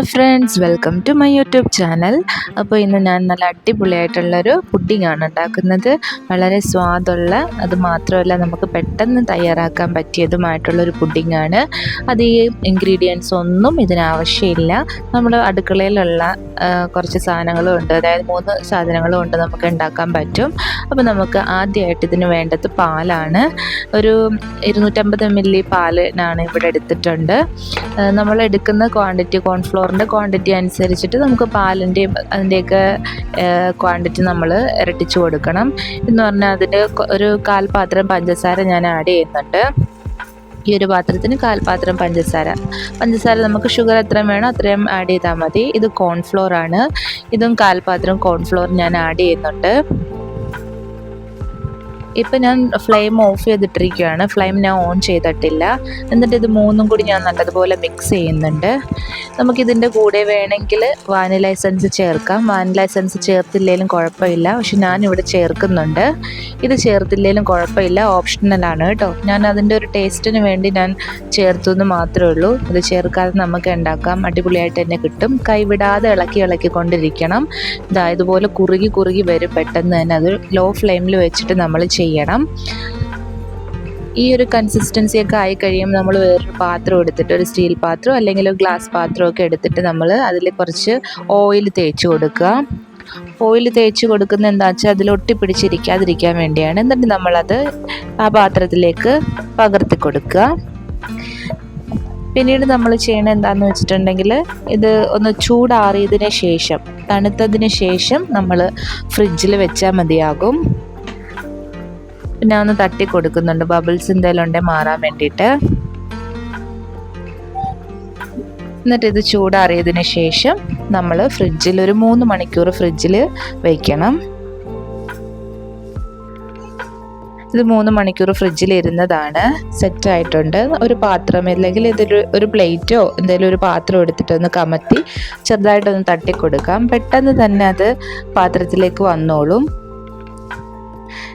Hello friends welcome to my YouTube channel. അപ്പോൾ ഇന്ന് ഞാൻ നല്ല അടിപൊളിയായിട്ടുള്ളൊരു പുഡിങ്ങാണ് ഉണ്ടാക്കുന്നത്. വളരെ സ്വാദുള്ള അത് മാത്രമല്ല നമുക്ക് പെട്ടെന്ന് തയ്യാറാക്കാൻ പറ്റിയതുമായിട്ടുള്ളൊരു പുഡിങ്ങാണ്. അത് ഈ ഇൻഗ്രീഡിയൻസ് ഒന്നും ഇതിനാവശ്യമില്ല നമ്മുടെ അടുക്കളയിലുള്ള കുറച്ച് സാധനങ്ങളും ഉണ്ട്. അതായത് മൂന്ന് സാധനങ്ങളും ഉണ്ട് നമുക്ക് ഉണ്ടാക്കാൻ പറ്റും. അപ്പോൾ നമുക്ക് ആദ്യമായിട്ട് ഇതിന് വേണ്ടത് പാലാണ്. ഒരു ഇരുന്നൂറ്റമ്പത് മില്ലി പാലിനാണ് ഇവിടെ എടുത്തിട്ടുണ്ട്. നമ്മൾ എടുക്കുന്ന ക്വാണ്ടിറ്റി കോൺഫ്ലോറിന്റെ ക്വാണ്ടിറ്റി അനുസരിച്ചിട്ട് നമുക്ക് പാലിന്റെയും അതിന്റെയൊക്കെ ക്വാണ്ടിറ്റി നമ്മൾ ഇരട്ടിച്ചു കൊടുക്കണം. എന്ന് പറഞ്ഞാൽ അതിന്റെ ഒരു കാൽപാത്രം പഞ്ചസാര ഞാൻ ആഡ് ചെയ്യുന്നുണ്ട്. ഈ ഒരു പാത്രത്തിന് കാൽപാത്രം പഞ്ചസാര. പഞ്ചസാര നമുക്ക് ഷുഗർ എത്ര വേണോ അത്രയും ആഡ് ചെയ്താൽ മതി. ഇത് കോൺഫ്ലോർ ആണ്. ഇതും കാൽപാത്രം കോൺഫ്ലോർ ഞാൻ ആഡ് ചെയ്യുന്നുണ്ട്. ഇപ്പം ഞാൻ ഫ്ലെയിം ഓഫ് ചെയ്തിട്ടിരിക്കുകയാണ് ഫ്ലെയിം ഞാൻ ഓൺ ചെയ്തിട്ടില്ല. എന്നിട്ട് ഇത് മൂന്നും കൂടി ഞാൻ നല്ലതുപോലെ മിക്സ് ചെയ്യുന്നുണ്ട്. നമുക്കിതിന്റെ കൂടെ വേണമെങ്കിൽ വാനില എസൻസ് ചേർക്കാം. വാനില എസൻസ് ചേർത്തില്ലെങ്കിലും കുഴപ്പമില്ല. പക്ഷെ ഞാനിവിടെ ചേർക്കുന്നുണ്ട്. ഇത് ചേർത്തില്ലെങ്കിലും കുഴപ്പമില്ല. ഓപ്ഷണലാണ് കേട്ടോ. ഞാൻ അതിന്റെ ഒരു ടേസ്റ്റിന് വേണ്ടി ഞാൻ ചേർത്തു എന്ന് മാത്രമേ ഉള്ളൂ. ഇത് ചേർക്കാതെ നമുക്ക് ഉണ്ടാക്കാം. അടിപൊളിയായിട്ട് തന്നെ കിട്ടും. കൈവിടാതെ ഇളക്കി ഇളക്കി കൊണ്ടിരിക്കണം. ഇതായതുപോലെ കുറുകി കുറുകി വരും. പെട്ടെന്ന് തന്നെ അത് ലോ ഫ്ലെയിമിൽ വെച്ചിട്ട് നമ്മൾ ചെയ്യണം. ഈ ഒരു കൺസിസ്റ്റൻസി ഒക്കെ ആയി കഴിയുമ്പോൾ നമ്മൾ വേറൊരു പാത്രം എടുത്തിട്ട് ഒരു സ്റ്റീൽ പാത്രം അല്ലെങ്കിൽ ഒരു ഗ്ലാസ് പാത്രം ഒക്കെ എടുത്തിട്ട് നമ്മൾ അതിൽ കുറച്ച് ഓയിൽ തേച്ച് കൊടുക്കുക. ഓയിൽ തേച്ച് കൊടുക്കുന്ന എന്താ വെച്ചാൽ അതിൽ ഒട്ടിപ്പിടിച്ചിരിക്കാതിരിക്കാൻ വേണ്ടിയാണ്. എന്നിട്ട് നമ്മളത് ആ പാത്രത്തിലേക്ക് പകർത്തി കൊടുക്കുക. പിന്നീട് നമ്മൾ ചെയ്യണത് എന്താണെന്ന് വെച്ചിട്ടുണ്ടെങ്കിൽ ഇത് ഒന്ന് ചൂടാറിയതിന് ശേഷം തണുത്തതിന് ശേഷം നമ്മൾ ഫ്രിഡ്ജിൽ വെച്ചാൽ മതിയാകും. പിന്നെ ഒന്ന് തട്ടി കൊടുക്കുന്നുണ്ട്. ബബിൾസ് എന്തെങ്കിലും ഉണ്ടെങ്കിൽ മാറാൻ വേണ്ടിയിട്ട്. എന്നിട്ട് ഇത് ചൂടാറിയതിന് ശേഷം നമ്മൾ ഫ്രിഡ്ജിൽ ഒരു മൂന്ന് മണിക്കൂർ ഫ്രിഡ്ജിൽ വയ്ക്കണം ഇത് മൂന്ന് മണിക്കൂർ ഫ്രിഡ്ജിൽ ഇരുന്നതാണ്. സെറ്റ് ആയിട്ടുണ്ട്. ഒരു പാത്രം അല്ലെങ്കിൽ ഇതൊരു ഒരു പ്ലേറ്റോ എന്തെങ്കിലും ഒരു പാത്രം എടുത്തിട്ട് ഒന്ന് കമത്തി ചെറുതായിട്ടൊന്ന് തട്ടിക്കൊടുക്കാം പെട്ടെന്ന് തന്നെ അത് പാത്രത്തിലേക്ക് വന്നോളും.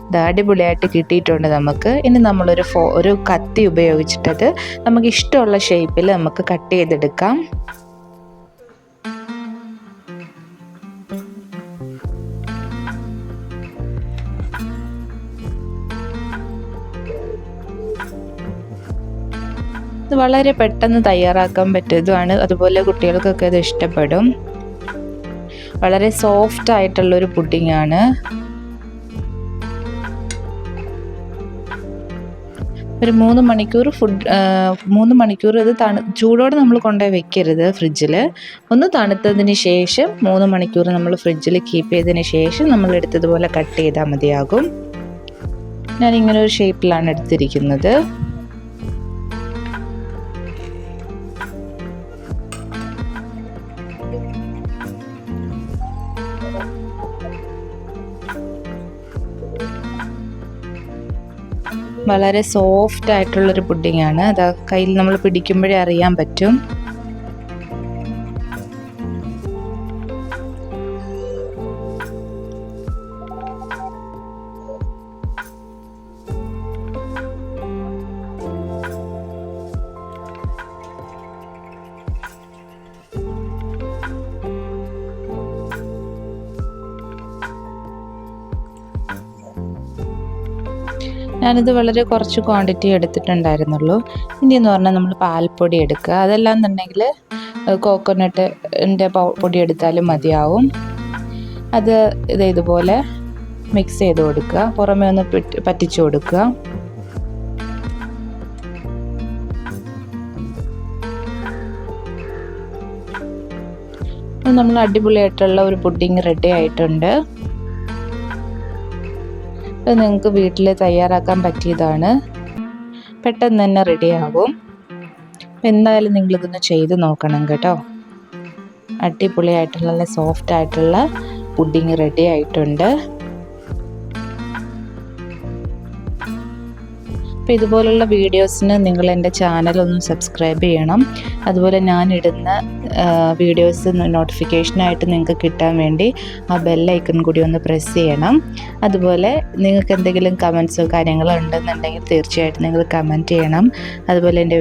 ഇത് അടിപൊളിയായിട്ട് കിട്ടിയിട്ടുണ്ട് നമുക്ക്. ഇനി നമ്മളൊരു ഫോ ഒരു കത്തി ഉപയോഗിച്ചിട്ടത് നമുക്ക് ഇഷ്ടമുള്ള ഷേപ്പിൽ നമുക്ക് കട്ട് ചെയ്തെടുക്കാം. ഇത് വളരെ പെട്ടെന്ന് തയ്യാറാക്കാൻ പറ്റിയതുമാണ്. അതുപോലെ കുട്ടികൾക്കൊക്കെ ഇത് ഇഷ്ടപ്പെടും. വളരെ സോഫ്റ്റ് ആയിട്ടുള്ളൊരു പുഡിംഗ് ആണ്. ഒരു മൂന്ന് മണിക്കൂർ ഫുഡ് മൂന്ന് മണിക്കൂർ ഇത് തണു ചൂടോടെ നമ്മൾ കൊണ്ടുപോയി വെക്കരുത് ഫ്രിഡ്ജിൽ ഒന്ന് തണുത്തതിന് ശേഷം മൂന്ന് മണിക്കൂർ നമ്മൾ ഫ്രിഡ്ജിൽ കീപ്പ് ചെയ്തതിന് ശേഷം നമ്മൾ എടുത്തതുപോലെ കട്ട് ചെയ്താൽ മതിയാകും. ഞാൻ ഇങ്ങനെ ഒരു ഷേപ്പിലാണ് എടുത്തിരിക്കുന്നത്. വളരെ സോഫ്റ്റ് ആയിട്ടുള്ളൊരു പുഡിംഗ് ആണ്. അത് കയ്യിൽ നമ്മൾ പിടിക്കുമ്പോഴേ അറിയാൻ പറ്റും. ഞാനിത് വളരെ കുറച്ച് ക്വാണ്ടിറ്റി എടുത്തിട്ടുണ്ടായിരുന്നുള്ളൂ. ഇനി എന്ന് പറഞ്ഞാൽ നമ്മൾ പാൽപ്പൊടി എടുക്കുക. അതെല്ലാം എന്നുണ്ടെങ്കിൽ കോക്കോനട്ടിന്റെ പൊടി എടുത്താലും മതിയാവും. അത് ഇത് ഇതുപോലെ മിക്സ് ചെയ്ത് കൊടുക്കുക. പുറമേ ഒന്ന് പറ്റിച്ചു കൊടുക്കുക. നമ്മൾ അടിപൊളിയായിട്ടുള്ള ഒരു പുഡിങ് റെഡി ആയിട്ടുണ്ട്. ഇത് നിങ്ങൾക്ക് വീട്ടിൽ തയ്യാറാക്കാൻ പറ്റിയതാണ്. പെട്ടെന്ന് തന്നെ റെഡിയാകും എന്തായാലും നിങ്ങളിതൊന്ന് ചെയ്ത് നോക്കണം കേട്ടോ. അടിപൊളിയായിട്ടുള്ള നല്ല സോഫ്റ്റ് ആയിട്ടുള്ള പുഡിങ് റെഡി ആയിട്ടുണ്ട്. അപ്പോൾ ഇതുപോലുള്ള വീഡിയോസിന് നിങ്ങൾ എന്റെ ചാനൽ ഒന്ന് സബ്സ്ക്രൈബ് ചെയ്യണം. അതുപോലെ ഞാൻ ഇടുന്ന വീഡിയോസ് നോട്ടിഫിക്കേഷനായിട്ട് നിങ്ങൾക്ക് കിട്ടാൻ വേണ്ടി ആ ബെല്ലൈക്കൺ കൂടി ഒന്ന് പ്രസ് ചെയ്യണം. അതുപോലെ നിങ്ങൾക്ക് എന്തെങ്കിലും കമൻസോ കാര്യങ്ങളോ ഉണ്ടെന്നുണ്ടെങ്കിൽ തീർച്ചയായിട്ടും നിങ്ങൾ കമന്റ് ചെയ്യണം. അതുപോലെ എന്റെ